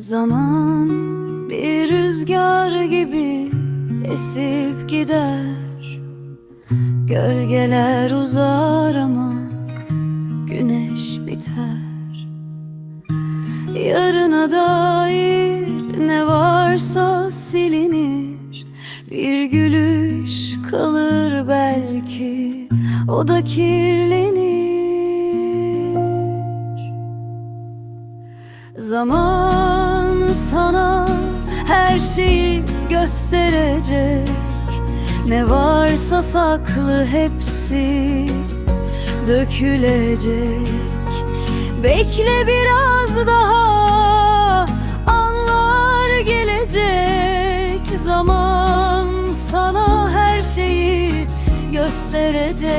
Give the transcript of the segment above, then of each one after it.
Zaman bir rüzgar gibi esip gider. Gölgeler uzar ama güneş biter. Yarına dair ne varsa silinir. Bir gülüş kalır belki o da kirlenir. Zaman sana her şeyi gösterecek. Ne varsa saklı hepsi dökülecek. Bekle biraz daha anlar gelecek. Zaman sana her şeyi gösterecek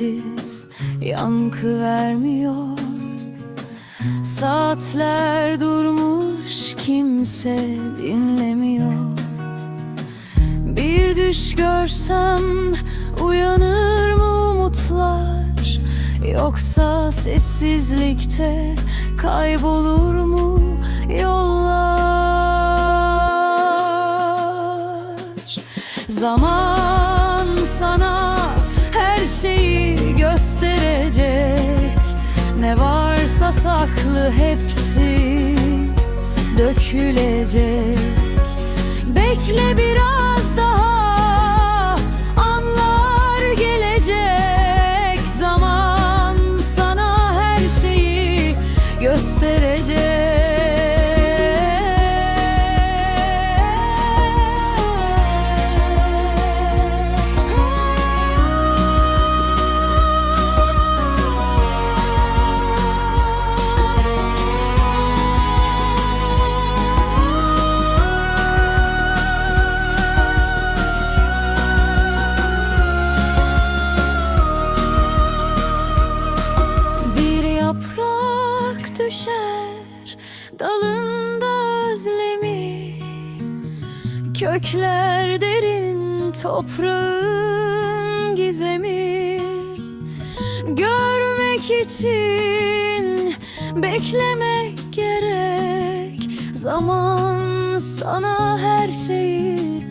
sessiz yankı vermiyor. Saatler durmuş kimse dinlemiyor. Bir düş görsem uyanır mı umutlar? Yoksa sessizlikte kaybolur mu yollar? Zaman sana her şeyi gösterecek. Ne varsa saklı hepsi dökülecek. Bekle biraz daha anlar gelecek. Zaman sana her şeyi Bir dalında özlemi Kökler derin toprağın gizemi. Görmek için beklemek gerek. Zaman sana her şeyi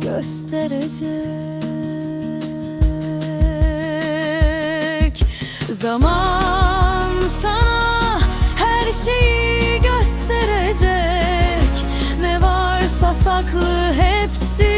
gösterecek. Zaman saklı hepsi